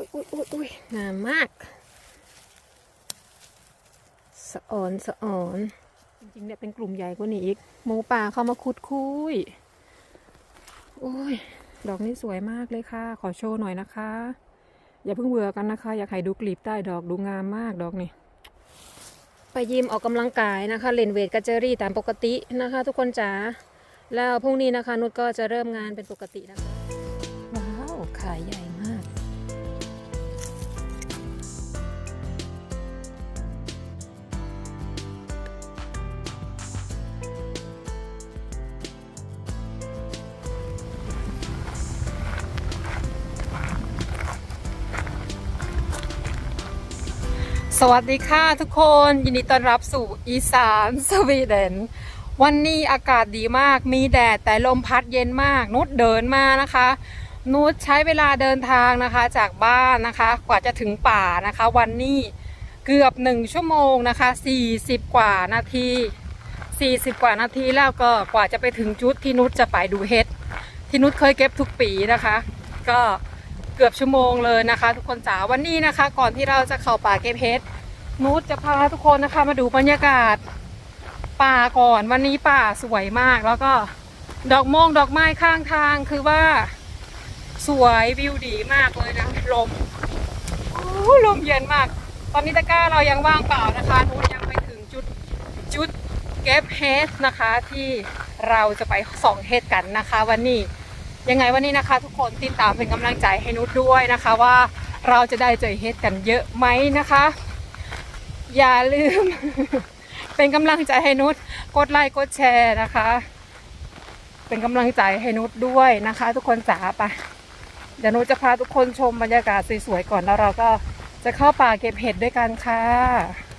อุ้ยอุ้ยอุ้ยอุ้ยงามมาก สะอ่อนสะอ่อน จริงๆเนี่ยเป็นกลุ่มใหญ่กว่านี้อีก หมูป่าเข้ามาคุดคุยอุ้ย ดอกนี้สวยมากเลยค่ะ ขอโชว์หน่อยนะคะ อย่าเพิ่งเบื่อกันนะคะ อยากให้ดูกลีบใต้ดอกดูงามมากดอกนี้ไปยิมออกกำลังกายนะคะ เล่นเวทกับเจอรี่ตามปกตินะคะ ทุกคนจ๋า แล้วพรุ่งนี้นะคะนุชก็จะเริ่มงานเป็นปกตินะคะ สวัสดีค่ะทุกคนยินดีต้อนรับสู่อีสานสวีเดน วันนี้อากาศดีมากมีแดดแต่ลมพัดเย็นมาก นุชเดินมานะคะ นุชใช้เวลาเดินทางนะคะจากบ้านนะคะ กว่าจะถึงป่านะคะ วันนี้เกือบหนึ่งชั่วโมงนะคะ 40 กว่านาที 40 กว่านาทีแล้วก็กว่าจะไปถึงจุดที่นุชจะไปดูเห็ดที่นุชเคยเก็บทุกปีนะคะ ก็ กือบชั่วโมงเลยนะคะ ทุกคนจ๋าวันนี้นะคะ ก่อนที่เราจะเข้าป่าเก็บเห็ดนุชจะพาทุกคนนะคะ มาดูบรรยากาศ ป่าก่อนวันนี้ป่าสวยมาก แล้วก็ดอกมงดอกไม้ข้างทางคือว่า สวยวิวดีมากเลยนะลมโอ้ลมเย็นมาก ตอนนี้ตะกร้าเรายังว่างเปล่านะคะนุชยังไปถึงจุดจุดเก็บเฮดนะคะที่เราจะไปส่องเฮดกันนะคะ วันนี้ ยังไงวันนี้นะคะ ทุกคนติดตามเป็นกำลังใจให้นุชด้วยนะคะว่าเราจะได้เจอเฮดกันเยอะไหมนะคะ อย่าลืม เป็นกำลังใจให้นุชกดไลค์กดแชร์นะคะ เป็นกำลังใจให้นุชด้วยนะคะ ทุกคนจ๋าไปเดี๋ยวนุชจะพาทุกคนชมบรรยากาศสวยๆก่อนแล้วเราก็จะเข้าป่าเก็บเห็ดด้วยกันค่ะ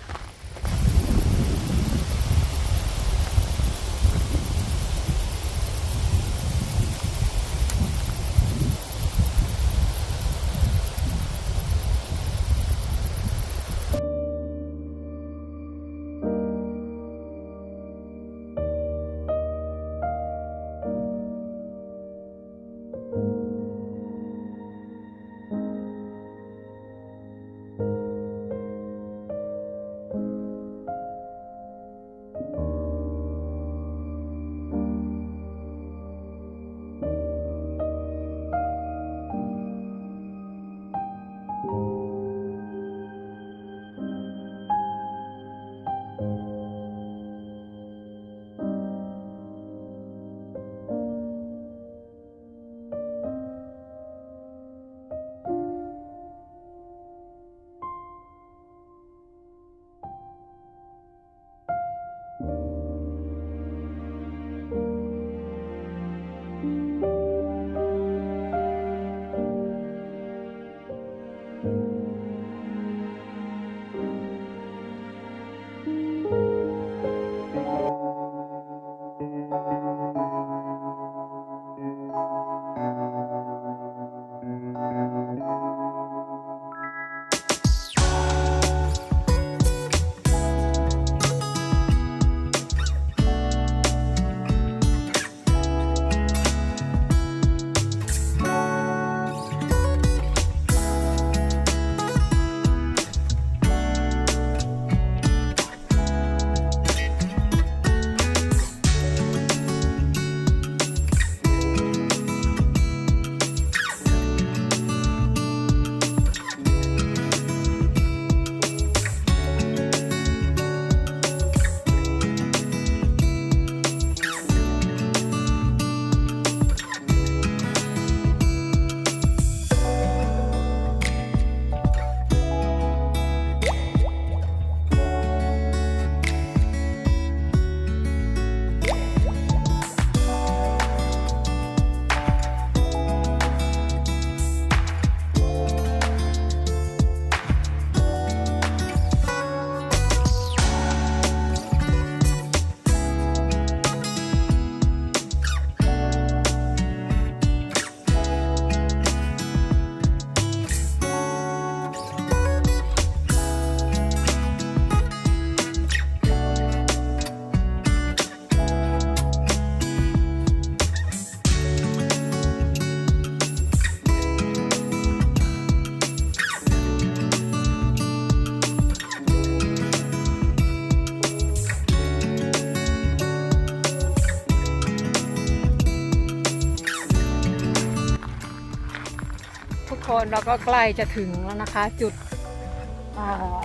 เราก็ใกล้จะถึงแล้วนะคะ จุด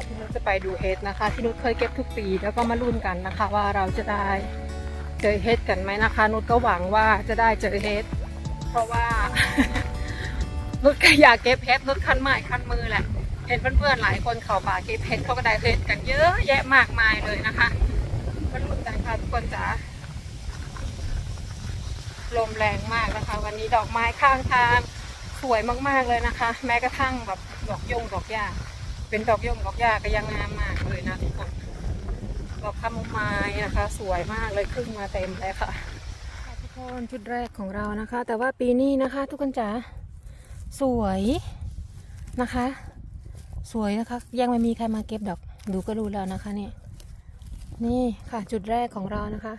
ที่นุชจะไปดูเฮดนะคะ ที่นุชเคยเก็บทุกปีแล้วก็มาลุ้นกันนะคะ ว่าเราจะได้เจอเฮดกันไหมนะคะ นุชก็หวังว่าจะได้เจอเฮดเพราะว่า นุชก็อยากเก็บเฮดนุชคันไม้คันมือแหละเห็นเพื่อนๆหลายคนเขาป่าเก็บเฮดเขาก็ได้เฮดกันเยอะแยะมากมายเลยนะคะมาลุ้นกันค่ะทุกคนจ๋าลมแรงมากนะคะ วันนี้ดอกไม้ข้างทาง วยมากๆเลยนะคะ แม้กระทั่งแบบดอกยงดอกหญ้าเป็นดอกยงดอกหญ้าก็ยังงามมากเลยนะทุกคนดอกคาโมไมล์นะคะ สวยมากเลยขึ้นมาเต็มเลยค่ะทุกคนชุดแรกของเรานะคะ แต่ว่าปีนี้นะคะ ทุกคนจ๋าสวยนะคะ สวยนะคะ ยังไม่มีใครมาเก็บดอกดูก็รู้แล้วนะคะนี่นี่ค่ะจุดแรกของเรานะคะ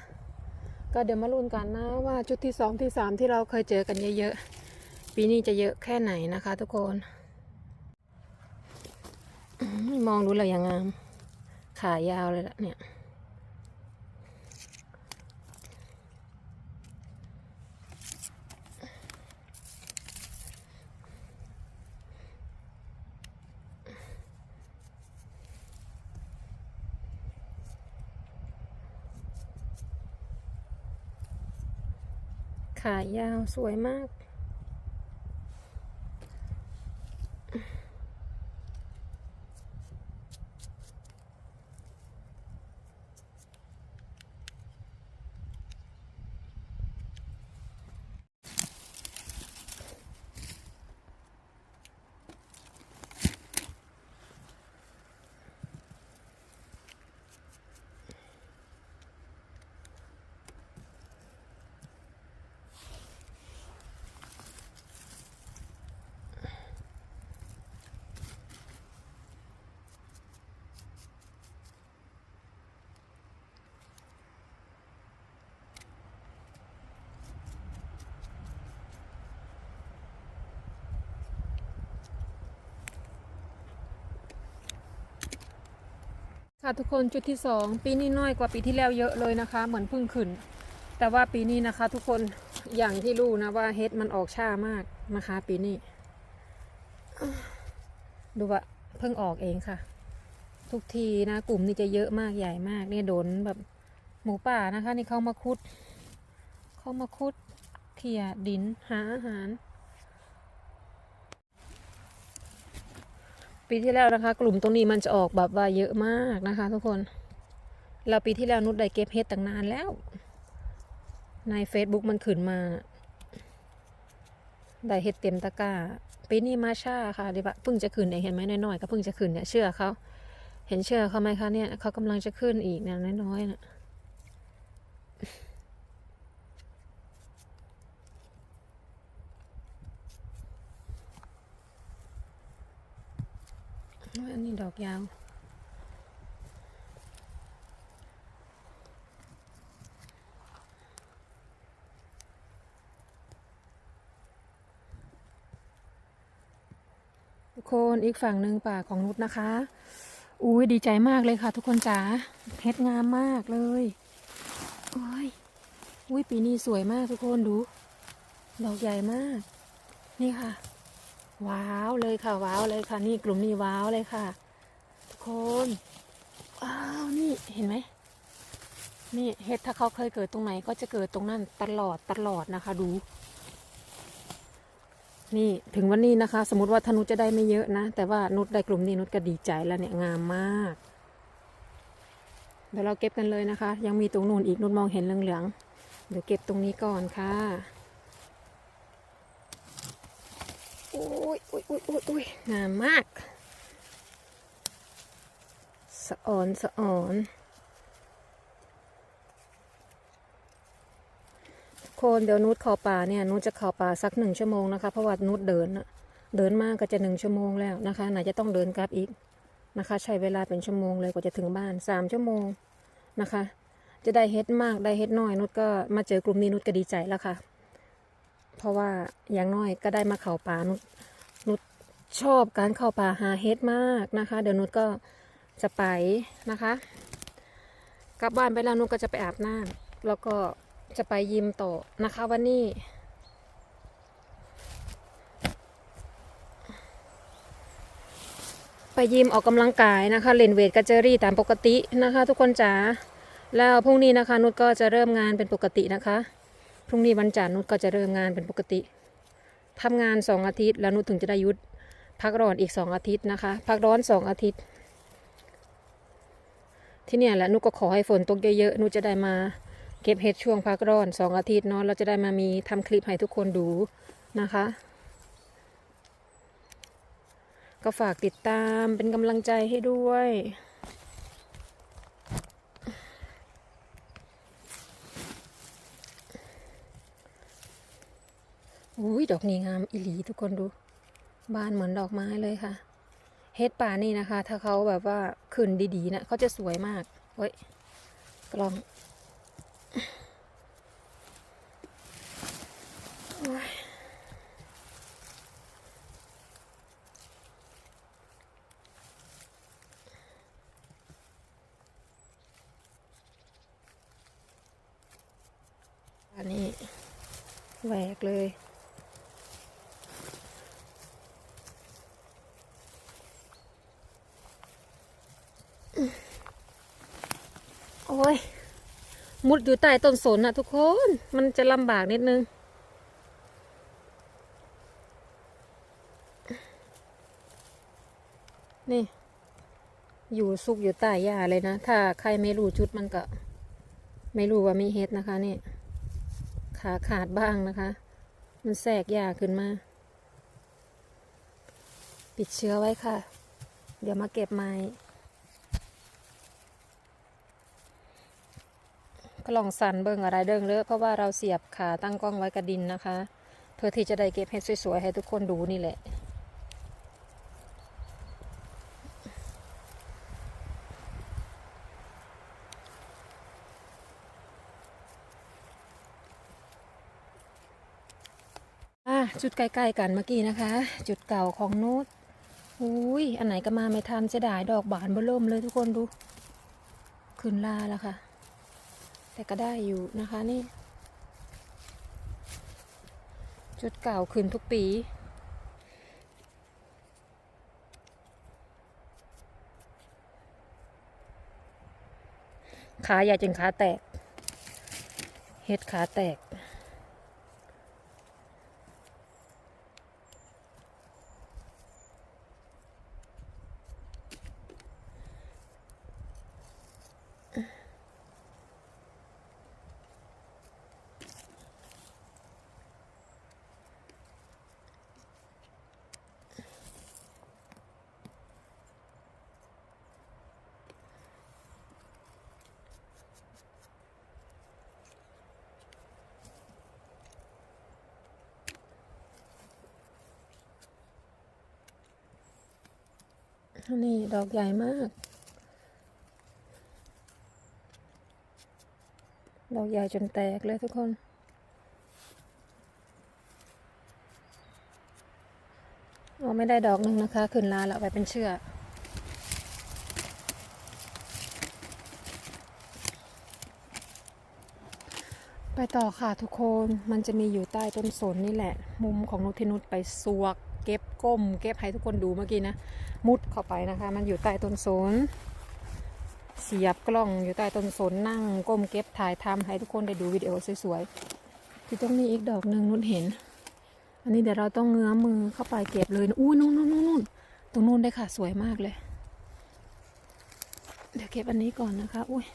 ก็เดี๋ยวมาลุ้นกันนะว่าจุดที่สองที่สามที่เราเคยเจอกันเยอะๆ ปีนี้จะเยอะแค่ไหนนะคะทุกคนมมองดูเลยอย่างงาม ขายาวเลยละเนี่ยขายาวสวยมาก ค่ะทุกคนจุดที่สองปีนี้น้อยกว่าปีที่แล้วเยอะเลยนะคะ เหมือนเพิ่งขึ้น แต่ว่าปีนี้นะคะ ทุกคนอย่างที่รู้นะว่าเฮ็ดมันออกช้ามากนะคะ ปีนี้ ดูว่าเพิ่งออกเองค่ะ ทุกทีนะกลุ่มนี้จะเยอะมากใหญ่มากเนี่ยโดนแบบหมูป่านะคะ นี่เข้ามาคุดเข้ามาคุดเขี่ยดินหาอาหาร ปีที่แล้วนะคะ กลุ่มตรงนี้มันจะออกแบบว่าเยอะมากนะคะ ทุกคน เราปีที่แล้วนุชได้เก็บเฮ็ดตั้งนานแล้ว ใน Facebook มันขึ้นมา ได้เฮ็ดเต็มตะกร้าปีนี้มาช้าค่ะเดี๋ยวว่าเพิ่งจะขึ้นเองเห็นไหมน้อยๆก็เพิ่งจะขึ้นเนี่ยเชื่อเขาเห็นเชื่อเขาไหมคะเนี่ยเขากำลังจะขึ้นอีกเนี่ยน้อยๆน่ะ อันนี้ดอกยาวทุกคนอีกฝั่งหนึ่งป่าของนุชนะคะ อุ้ยดีใจมากเลยค่ะ ทุกคนจ๋าเฮ็ดงามมากเลยโอ้ยอุ้ยปีนี้สวยมากทุกคนดู ดอกใหญ่มาก นี่ค่ะ ว้าวเลยค่ะ ว้าวเลยค่ะ นี่กลุ่มนี้ว้าวเลยค่ะ ทุกคนว้าวนี่เห็นไหมนี่เห็ดถ้าเขาเคยเกิดตรงไหนก็จะเกิดตรงนั้นตลอดตลอดนะคะ ดู นี่ถึงวันนี้นะคะ สมมติว่าธนุจะได้ไม่เยอะนะ แต่ว่านุชได้กลุ่มนี้นุชก็ดีใจแล้วเนี่ยงามมาก เดี๋ยวเราเก็บกันเลยนะคะ ยังมีตรงนู้นอีกนุชมองเห็นเหลืองๆเดี๋ยวเก็บตรงนี้ก่อนค่ะโอ้ยโอ้ยโอ้ยอ้ยโอ้ยงามมาก สะอ่อนสะอ่อน คนเดี๋ยวนุชเข้าป่าเนี่ยนุชจะเข้าป่าสักหนึ่งชั่วโมงนะคะ เพราะว่านุชเดินเดินมากก็จะหนึ่งชั่วโมงแล้วนะคะ ไหนจะต้องเดินกลับอีกนะคะ ใช้เวลาเป็นชั่วโมงเลยกว่าจะถึงบ้านสามชั่วโมงนะคะ จะได้เฮ็ดมากได้เฮ็ดน้อยนุชก็มาเจอกลุ่มนี้นุชก็ดีใจแล้วค่ะ เพราะว่าอย่างน้อยก็ได้มาเข้าป่านุชนุชชอบการเข้าป่าหาเฮ็ดมากนะคะ เดี๋ยวนุชก็จะไปนะคะ กลับบ้านไปแล้วนุชก็จะไปอาบน้ำแล้วก็จะไปยิมต่อนะคะวันนี้ไปยิมออกกำลังกายนะคะเล่นเวทกับเจอรี่ตามปกตินะคะ ทุกคนจ๋าแล้วพรุ่งนี้นะคะนุชก็จะเริ่มงานเป็นปกตินะคะ พรุ่งนี้วันจันทร์นุชก็จะเริ่มงานเป็นปกติทำงานสองอาทิตย์ แล้วนุชถึงจะได้ยุดพักร้อนอีกสองอาทิตย์นะคะ พักร้อนสองอาทิตย์ ที่เนี่ยแหละนุชก็ขอให้ฝนตกเยอะๆนุชจะได้มาเก็บเห็ดช่วงพักร้อนสองอาทิตย์เนาะเราจะได้มามีทำคลิปให้ทุกคนดูนะคะ ก็ฝากติดตามเป็นกำลังใจให้ด้วย อุ้ยดอกนี้งามอิหลีทุกคนดู บานเหมือนดอกไม้เลยค่ะ เฮ็ดป่านี่นะคะ ถ้าเขาแบบว่าขึ้นดีๆนะเขาจะสวยมากเว้ยกล้องอันนี้แหวกเลย โอ้ย มุดอยู่ใต้ต้นสนอะทุกคน มันจะลำบากนิดนึง นี่ อยู่ซุกอยู่ใต้หญ้าเลยนะ ถ้าใครไม่รู้จุดมันก็ ไม่รู้ว่ามีเห็ดนะคะนี่ ขาขาดบ้างนะคะ มันแทรกหญ้าขึ้นมา ปิดเชื้อไว้ค่ะ เดี๋ยวมาเก็บไม้ ก็ลองสั่นเบิ่งอะไรเด้งเลยเพราะว่าเราเสียบขาตั้งกล้องไว้กับดินนะคะ เพื่อที่จะได้เก็บเห็ดสวยๆให้ทุกคนดูนี่แหละจุดใกล้ๆกันเมื่อกี้นะคะ จุดเก่าของนูตอุ้ยอันไหนก็มาไม่ทันเสียดายดอกบานเบอเริ่มเลยทุกคนดู ขึ้นลาแล้วค่ะ แต่ก็ได้อยู่นะคะนี่ จุดเก่าขึ้นทุกปีขาใหญ่จนขาแตก เฮ็ดขาแตก นี่ดอกใหญ่มาก ดอกใหญ่จนแตกเลยทุกคน เอาไม่ได้ดอกหนึ่งนะคะ ขึ้นลาแล้วไปเป็นเชือกไปต่อค่ะทุกคน มันจะมีอยู่ใต้ต้นสนนี่แหละ มุมของนกเทนุษไปสวก เก็บก้ม เก็บให้ทุกคนดูเมื่อกี้นะ มุดเข้าไปนะคะ มันอยู่ใต้ต้นสน เสียบกล้องอยู่ใต้ต้นสนนั่งก้มเก็บถ่ายทำให้ทุกคนได้ดูวิดีโอสวยๆที่ต้องมีอีกดอกหนึ่งนุชเห็น อันนี้เดี๋ยวเราต้องเงื้อมือเข้าไปเก็บเลยอู้นู่นนู่นนู่นนู่นตรงนู้นได้ค่ะสวยมากเลย เดี๋ยวเก็บอันนี้ก่อนนะคะ อุ้ย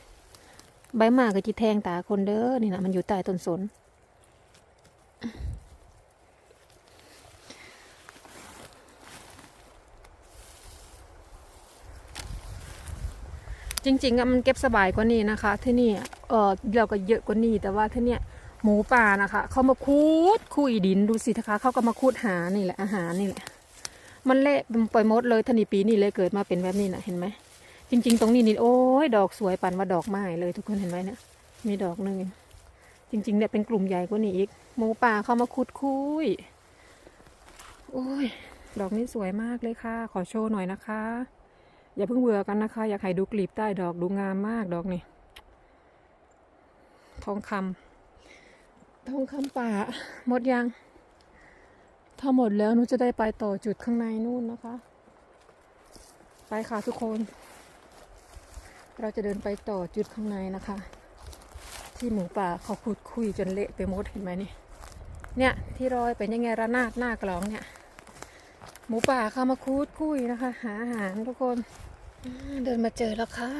ใบหมากกับจีแทงตาคนเด้อนี่นะมันอยู่ใต้ต้นสน จริงๆอะมันเก็บสบายกว่านี้นะคะ ที่นี่เออเราก็เยอะกว่านี้แต่ว่าที่เนี่ยหมูป่านะคะ เขามาคูดคุยดินดูสินะคะ เขาก็มาคูดหานี่แหละอาหารนี่แหละ มันเละมันปล่อยมดเลยทันีปีนี่เลยเกิดมาเป็นแบบนี้นะเห็นไหมจริง ๆ ตรงนี้นี่โอ้ยดอกสวยปันว่าดอกไม้เลยทุกคนเห็นไหมเนี่ยมีดอกหนึ่งจริงๆเนี่ยเป็นกลุ่มใหญ่กว่านี้อีกหมูป่าเขามาคูดคุยโอ้ยดอกนี้สวยมากเลยค่ะ ขอโชว์หน่อยนะคะ อย่าเพิ่งเบื่อกันนะคะ อยากให้ดูกลีบใต้ดอกดูงามมากดอกนี่ทองคำทองคำป่าหมดยัง ถ้าหมดแล้วหนูจะได้ไปต่อจุดข้างในนู่นนะคะ ไปค่ะทุกคน เราจะเดินไปต่อจุดข้างในนะคะ ที่หมูป่าเขาขุดคุยจนเละไปหมดเห็นไหมนี่เนี่ยที่รอยเป็นยังไงระนาดหน้ากลองเนี่ยห มูป่าเข้ามาคูดคุยนะคะ หาอาหารทุกคน เดินมาเจอแล้วค่ะ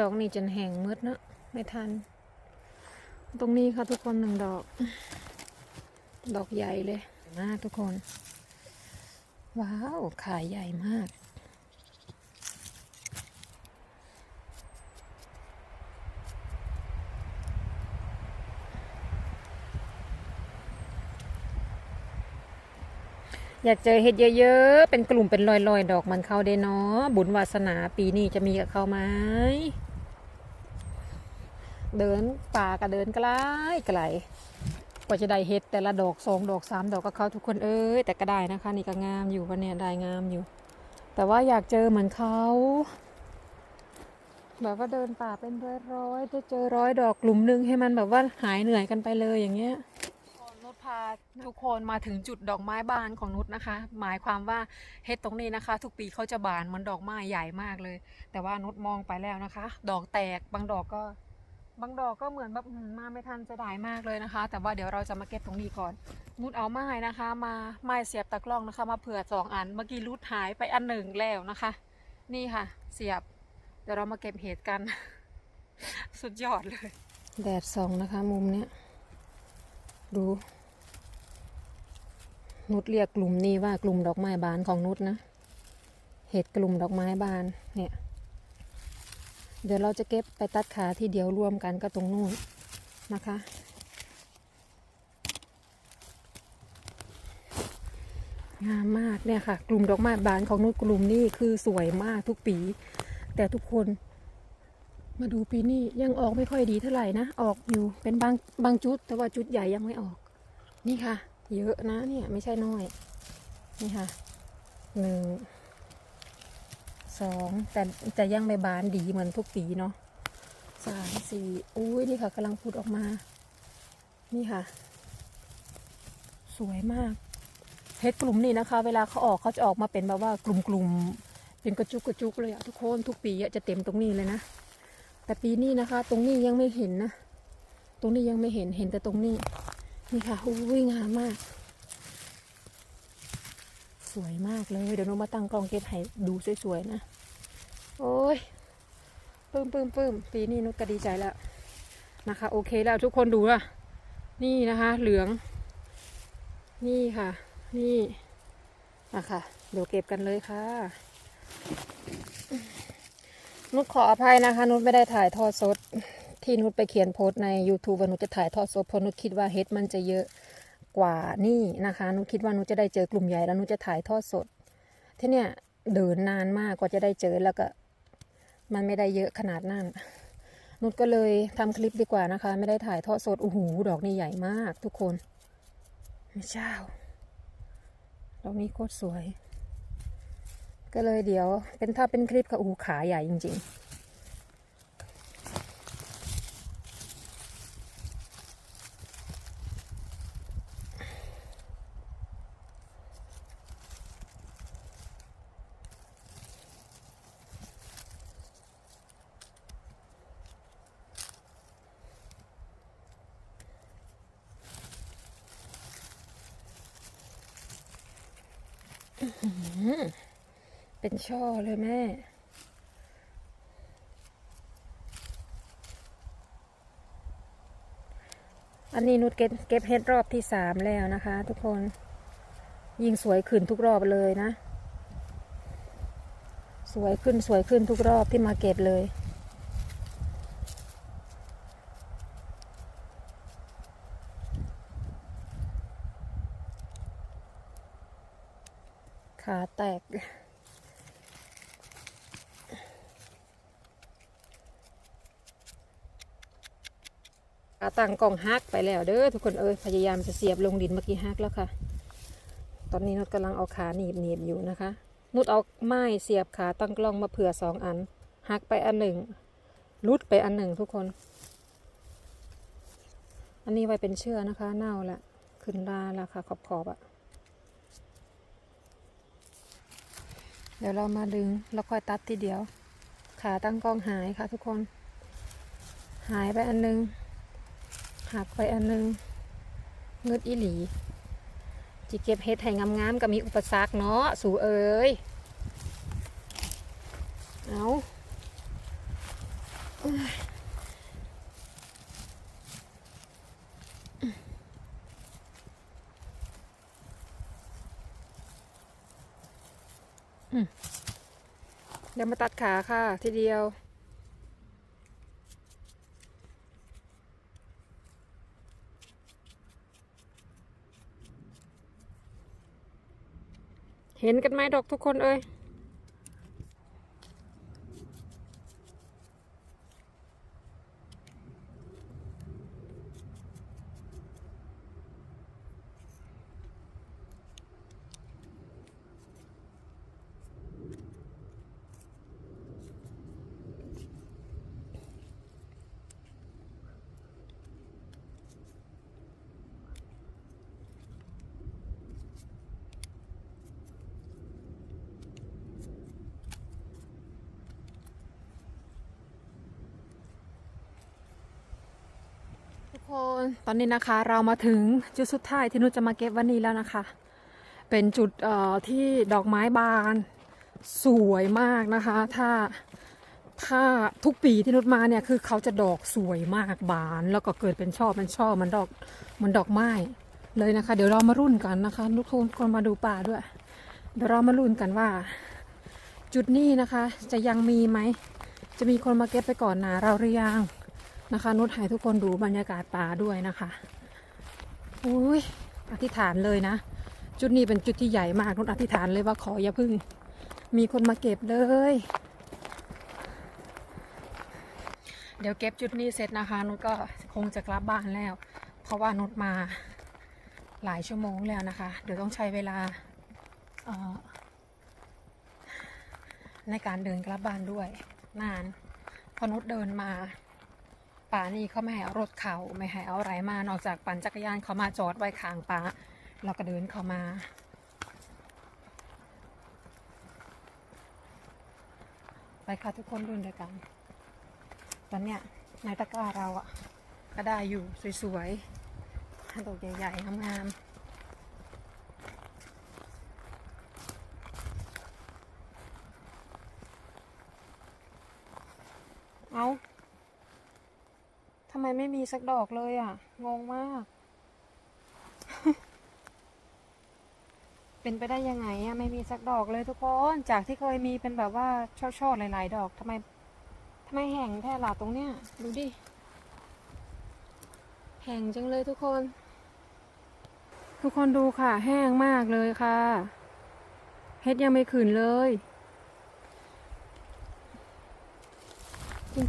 ดอกนี้จนแห้งมืดเนอะไม่ทัน ตรงนี้ค่ะทุกคนหนึ่งดอก ดอกใหญ่เลยมากทุกคน ว้าวขายใหญ่มาก อยากเจอเห็ดเยอะๆ เป็นกลุ่มเป็นลอยๆ ดอกมันเข้าเดเนาะ บุญวาสนาปีนี้จะมีกับเขาไหม เดินป่าก็เดินไกลไกลกว่าจะได้เห็ดแต่ละดอกสองดอกสามดอกก็เขาทุกคนเอ้ยแต่ก็ได้นะคะ นี่ก็งามอยู่วันนี้ได้งามอยู่ แต่ว่าอยากเจอเหมือนเขาแบบว่าเดินป่าเป็นร้อยๆจะเจอร้อยดอกกลุ่มหนึ่งให้มันแบบว่าหายเหนื่อยกันไปเลยอย่างเงี้ยาทุกคนมาถึงจุดดอกไม้บานของนุชนะคะ หมายความว่าเฮ็ดตรงนี้นะคะ ทุกปีเขาจะบานเหมือนดอกไม้ใหญ่มากเลย แต่ว่านุชมองไปแล้วนะคะ ดอกแตกบางดอกก็ บางดอกก็เหมือนแบบมมาไม่ทันจะได้มากเลยนะคะ แต่ว่าเดี๋ยวเราจะมาเก็บตรงนี้ก่อน นุชเอาไม้นะคะ มาไม้เสียบตะกร้องนะคะ มาเผื่อสองอันเมื่อกี้รุดหายไปอันหนึ่งแล้วนะคะ นี่ค่ะ เสียบเดี๋ยวเรามาเก็บเห็ดกัน สุดยอดเลย แดดส่องนะคะ มุมเนี้ยดู นุชเรียกกลุ่มนี้ว่ากลุ่มดอกไม้บานของนุชนะ เห็ดกลุ่มดอกไม้บานเนี่ย เดี๋ยวเราจะเก็บไปตัดขาที่เดียวรวมกันก็ตรงนู้นนะคะ งามมากเนี่ยค่ะ กลุ่มดอกไม้บานของนุชกลุ่มนี้คือสวยมากทุกปี แต่ทุกคนมาดูปีนี้ยังออกไม่ค่อยดีเท่าไหร่นะ ออกอยู่เป็นบางบางจุด แต่ว่าจุดใหญ่ยังไม่ออก นี่ค่ะ เยอะนะเนี่ยไม่ใช่น้อย นี่ค่ะหนึ่งสองแต่แต่ยังไม่บานดีเหมือนทุกปีเนาะสามสี่อุ้ยนี่ค่ะกำลังพุดออกมา นี่ค่ะ สวยมากเห็ดกลุ่มนี้นะคะ เวลาเขาออกเขาจะออกมาเป็นแบบว่ากลุ่มๆเป็นกระจุกกระจุกเลยอะทุกคนทุกปีจะเต็มตรงนี้เลยนะแต่ปีนี้นะคะ ตรงนี้ยังไม่เห็นนะ ตรงนี้ยังไม่เห็นเห็นแต่ตรงนี้ นี่ค่ะอุ้ยงามมาก สวยมากเลย เดี๋ยวนูมาตั้งกล้องเก็บให้ดูสวยๆนะ โอ้ยปลื้มปื้มปื้มปีนี้นุชก็ดีใจแล้วนะคะ โอเคแล้วทุกคนดูอะนี่นะคะ เหลือง นี่ค่ะ นี่นะคะเดี๋ยวเก็บกันเลยค่ะนุชขออภัยนะคะ นุชไม่ได้ถ่ายทอดสด ที่นุชไปเขียนโพสใน YouTube ว่านุชจะถ่ายทอดสดเพราะนุชคิดว่าเฮ็ดมันจะเยอะกว่านี่นะคะนุชคิดว่านุชจะได้เจอกลุ่มใหญ่แล้วนุชจะถ่ายทอดสด ที่เนี่ยเดินนานมากกว่าจะได้เจอแล้วก็ มันไม่ได้เยอะขนาดนั้นนุชก็เลยทำคลิปดีกว่านะคะ ไม่ได้ถ่ายทอดสดโอ้โหดอกนี้ใหญ่มาก ทุกคนเจ้าดอกนี้โคตรสวย ก็เลยเดี๋ยวเป็นถ้าเป็นคลิปก็อ้โหขาใหญ่จริง ๆ เป็นช่อเลยแม่ อันนี้นุชเก็บเก็บเฮ็ดรอบที่สามแล้วนะคะ ทุกคน ยิ่งสวยขึ้นทุกรอบเลยนะ สวยขึ้นสวยขึ้นทุกรอบที่มาเก็บเลยขาแตก ขาตั้งกล่องฮักไปแล้วเด้อทุกคนเอ้ยพยายามจะเสียบลงดินเมื่อกี้ฮักแล้วค่ะ ตอนนี้นุชกำลังเอาขาหนีบหนีบอยู่นะคะนุชเอาไม้เสียบขาตั้งกล้องมาเผื่อสองอันฮักไปอันหนึ่งรุดไปอันหนึ่งทุกคน อันนี้ไว้เป็นเชื่อนะคะ เน่าละขึ้นราละค่ะขอบขอบอะเดี๋ยวเรามาดึงแล้วค่อยตัดทีเดียว ขาตั้งกล้องหายค่ะทุกคน หายไปอันหนึง หักไปอันหนึงเงืดอีหลีจีเก็บเฮ็ดให้งามๆก็มีอุปสรรคเนาะสู่เอ้ยเอาเดี๋ยวมาตัดขาค่ะ ทีเดียว เห็นกันไหมดอกทุกคนเอ้ย นตอนนี้นะคะเรามาถึงจุดสุดท้ายที่นุชจะมาเก็บวันนี้แล้วนะคะ เป็นจุดที่ดอกไม้บานสวยมากนะคะ ถ้าถ้าทุกปีที่นุชมาเนี่ยคือเขาจะดอกสวยมากบาน แล้วก็เกิดเป็นช่อเป็นช่อมันดอกมันดอกไม้เลยนะคะ เดี๋ยวเรามารุ่นกันนะคะทุกคนคนมาดูป่าด้วย เดี๋ยวเรามารุ่นกันว่า จุดนี้นะคะจะยังมีไหมจะมีคนมาเก็บไปก่อนหนาเราหรือยัง นะคะนุชให้ทุกคนดูบรรยากาศป่าด้วยนะคะอุ้ยอธิษฐานเลยนะ จุดนี้เป็นจุดที่ใหญ่มากนุชอธิษฐานเลยว่าขออย่าพึ่ง มีคนมาเก็บเลย เดี๋ยวเก็บจุดนี้เสร็จนะคะ นุชก็คงจะกลับบ้านแล้ว เพราะว่านุชมาหลายชั่วโมงแล้วนะคะ เดี๋ยวต้องใช้เวลาในการเดินกลับบ้านด้วย นานเพอนุชเดินมา ป่านี่เขาไม่ให้เอารถเขาไม่ให้เอาอะไรมานอกจากปั่นจักรยานเขามาจอดไว้ข้างป่าเราก็เดินเข้ามาไปค่ะทุกคนรุ่นเดียวกัน ตอนเนี้ยในตะกร้าเราอะก็ได้อยู่สวยๆดอกใหญ่ๆงามๆเอาำไมไม่มีสักดอกเลยอะ งงมาก เป็นไปได้ยังไงอะ ไม่มีสักดอกเลยทุกคน จากที่เคยมีเป็นแบบว่าช่อๆหลายๆ ดอกทำไมทำไมแห้งแท้หลาตรงเนี้ย ดูดิ แห้งจังเลยทุกคน ทุกคนดูค่ะ แห้งมากเลยค่ะ เฮ็ดยังไม่ขืนเลย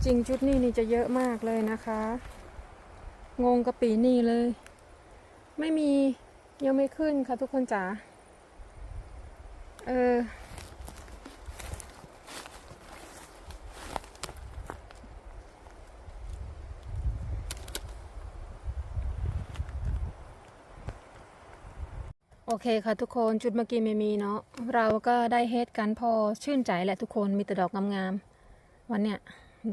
จริงๆชุดนี้นี่จะเยอะมากเลยนะคะ งงกับปีนี้เลย ไม่มียังไม่ขึ้นค่ะทุกคนจ๋า เออ โอเคค่ะทุกคนจุดเมื่อกี้ไม่มีเนาะเราก็ได้เฮดกันพอชื่นใจแหละทุกคนมีแต่ดอกงามๆวันเนี้ย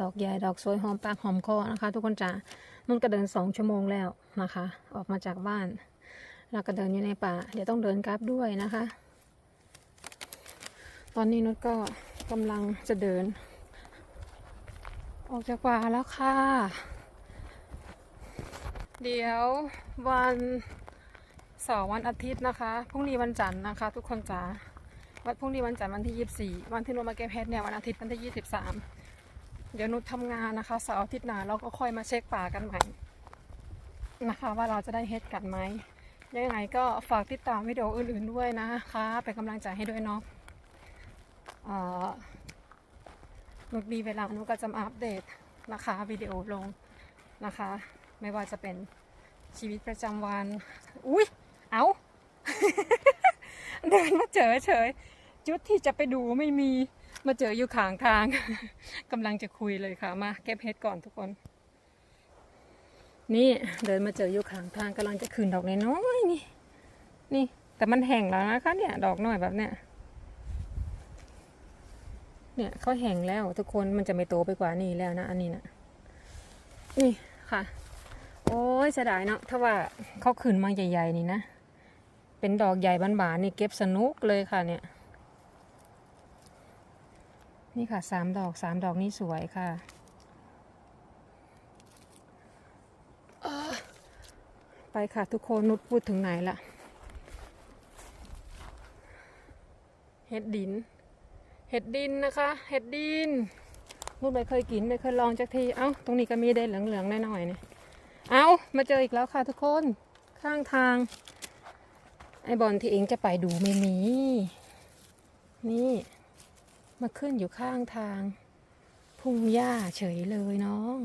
ดอกใหญ่ดอกสวยหอมปากหอมคอนะคะ ทุกคนจ๋านุ่นก็เดินสองชั่วโมงแล้วนะคะ ออกมาจากบ้าน แล้วก็เดินอยู่ในป่า เดี๋ยวต้องเดินกลับด้วยนะคะ ตอนนี้นุชก็กำลังจะเดิน ออกจากป่าแล้วค่ะ เดี๋ยววันเสาร์วันอาทิตย์นะคะ พรุ่งนี้วันจันทร์นะคะ ทุกคนจ๋าวันพรุ่งนี้วันจันทร์วันที่ 24 วันที่นุชมาเก็บเฮ็ดเนี่ยวันอาทิตย์วันที่ 23 เดี๋ยวนุชทำงานนะคะเสาร์อาทิตย์หน้าเราก็ค่อยมาเช็คป่ากันใหม่นะคะ ว่าเราจะได้เฮ็ดกันไหมยังไงก็ฝากติดตามวิดีโออื่นๆด้วยนะคะเป็นกำลังใจให้ด้วยเนาะนุชมีเวลานุชก็จะมาอัปเดตนะคะวิดีโอลงนะคะ ไม่ว่าจะเป็นชีวิตประจำวัน อุ้ยเอาเดินมาเจอเฉยจุดที่จะไปดูไม่มี มาเจออยู่ขางทาง กำลังจะคุยเลยค่ะ มาเก็บเห็ดก่อนทุกคน นี่เดินมาเจออยู่ขางทางกำลังจะคืนดอกน้อยนี่ นี่ แต่มันแห้งแล้วนะคะเนี่ย ดอกน้อยแบบเนี้ย เนี่ยเขาแห้งแล้วทุกคนมันจะไม่โตไปกว่านี้แล้วนะ อันนี้นะนี่ค่ะ โอ้ยเสียดายเนาะถ้าว่าเขาขึ้นมาใหญ่ ๆ นี่นะ เป็นดอกใหญ่บานๆนี่เก็บสนุกเลยค่ะเนี่ย นี่ค่ะสามดอกสามดอกนี่สวยค่ะไปค่ะทุกคนนุชพูดถึงไหนละเห็ดดิน เห็ดดินนะคะ เห็ดดินนุชไม่เคยกินไม่เคยลองจักที เอ้า ตรงนี้ก็มีได้เหลืองๆหน่อยๆเนี่ยเอ้า มาเจออีกแล้วค่ะทุกคน ข้างทาง ไอบอลที่เองจะไปดูไม่มี นี่ มาขึ้นอยู่ข้างทางพุ่งหญ้าเฉยเลยน้อง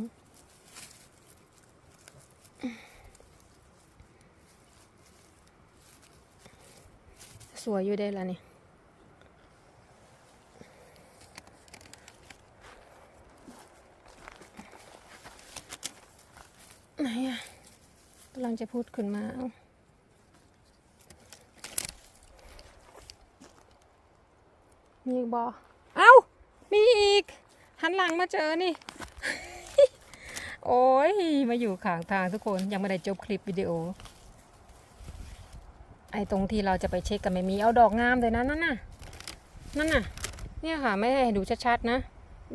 สวยอยู่ได้ละนี่ไหนอะกำลังจะพูดขึ้นมาเอ้ามีอีกบอ มีอีก หันหลังมาเจอนี่ โอ้ย มาอยู่ข้างทางทุกคนยังไม่ได้จบคลิปวิดีโอ ไอ้ตรงที่เราจะไปเช็คกันไม่มีเอาดอกงามเลยนะนั่นน่ะ นั่นน่ะ เนี่ยค่ะไม่ให้ดูชัดๆนะ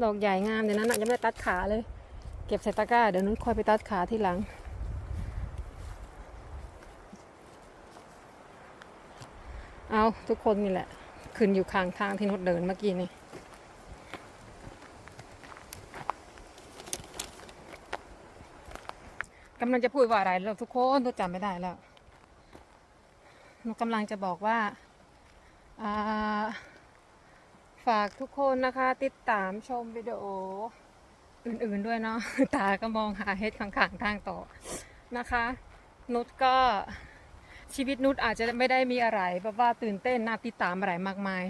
ดอกใหญ่งามเลยนะน่ะยังไม่ได้ตัดขาเลย เก็บใส่ตะกร้าเดี๋ยวนุ้นค่อยไปตัดขาที่หลังเอาทุกคนนี่แหละ ขึ้นอยู่ข้างทางที่นุชเดินเมื่อกี้นี่ำลังจะพูดว่าอะไรแล้วทุกคนนุชจำไม่ได้แล้วนุชกำลังจะบอกว่าาฝากทุกคนนะคะ ติดตามชมวิดีโออื่นๆด้วยเนาะตาก็มองหาเฮ็ดข้างๆทางต่อนะคะ นุชก็ชีวิตนุชอาจจะไม่ได้มีอะไรแบบว่าตื่นเต้นน่าติดตามอะไรมากมาย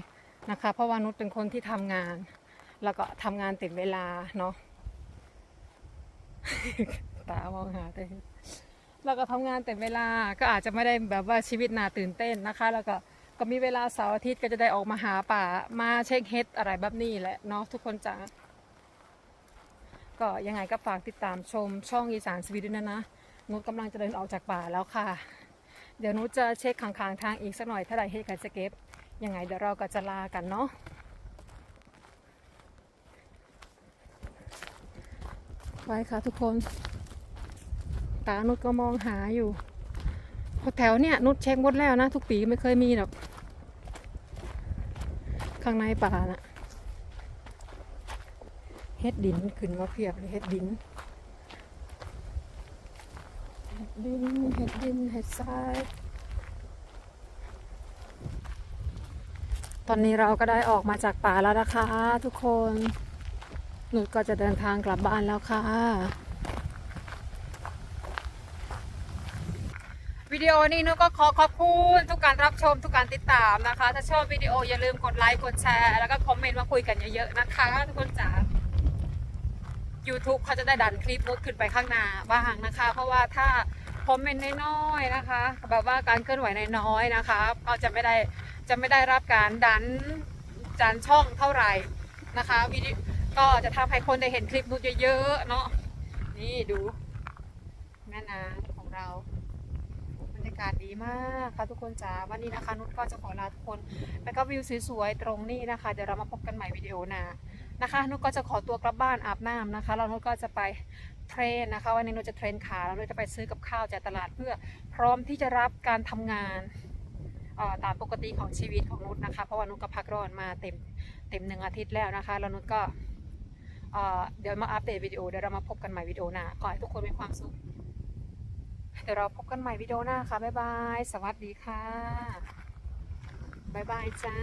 นะคะ เพราะว่านุชเป็นคนที่ทำงาน แล้วก็ทำงานต็มเวลาเนาะ ตามองหาแต่เฮ็ดแล้วก็ทำงานเต็มเวลาก็อาจจะไม่ได้แบบว่าชีวิตน่าตื่นเต้นนะคะ แล้วก็ก็มีเวลาเสาร์อาทิตย์ก็จะได้ออกมาหาป่ามาเช็คเฮ็ดอะไรแบบนี้แหละเนาะทุกคนจ้าก็ยังไงก็ฝากติดตามชมช่องอีสานสวีด้วยนะนะนุชกำลังจะเดินออกจากป่าแล้วค่ะ เดี๋ยวนุชจะเช็คข้างๆทางอีกสักหน่อยถ้าใดเหตุการณ์จะเก็บยังไงเดี๋ยวเราก็จะลากันเนาะไปค่ะทุกคน ตานุชก็มองหาอยู่แถวเนี่ยนุชเช็คหมดแล้วนะ ทุกปีไม่เคยมีหรอก ข้างในป่าน่ะเฮ็ดดินขึ้นมาเพียบเลยเฮ็ดดินเฮ็ดดินเฮ็ดดินเฮ็ดทรายตอนนี้เราก็ได้ออกมาจากป่าแล้วนะคะ ทุกคนหนูก็จะเดินทางกลับบ้านแล้วค่ะ วิดีโอนี้นุก็ขอขอบคุณทุกการรับชมทุกการติดตามนะคะ ถ้าชอบวิดีโออย่าลืมกดไลค์กดแชร์แล้วก็คอมเมนต์มาคุยกันเยอะๆนะคะทุกคนจ๋า YouTube เขาจะได้ดันคลิปนุชขึ้นไปข้างหน้าบ้างนะคะ เพราะว่าถ้าคอมเมนต์น้อยๆนะคะ แบบว่าการเคลื่อนไหวน้อยๆนะคะ ก็จะไม่ได้จะไม่ได้รับการดันจานช่องเท่าไหร่นะคะวิดีก็จะทำให้คนได้เห็นคลิปนุชเยอะๆเนาะนี่ดูแม่น้ำของเราากาศดีมากค่ะทุกคนจ๋าวันนี้นะคะนุชก็จะขอลาทุกคนไปกับวิวสวยๆตรงนี้นะคะเดี๋ยวเรามาพบกันใหม่วิดีโอหน้านะคะนุชก็จะขอตัวกลับบ้านอาบน้ำนะคะแล้วนุชก็จะไปเทรนนะคะวันนี้นุชจะเทรนขาแล้วนุชจะไปซื้อกับข้าวจากตลาดเพื่อพร้อมที่จะรับการทำงานตามปกติของชีวิตของนุชนะคะ เพราะว่านุชก็พักร้อนมาเต็มเต็มหนึ่งอาทิตย์แล้วนะคะ แล้วนุชก็เอ่อเดี๋ยวมาอัปเดตวิดีโอเดี๋ยวเรามาพบกันใหม่วิดีโอหน้าขอให้ทุกคนมีความสุข เดี๋ยวเราพบกันใหม่วิดีโอหน้าค่ะ บ๊ายบาย สวัสดีค่ะ บ๊ายบายจ้า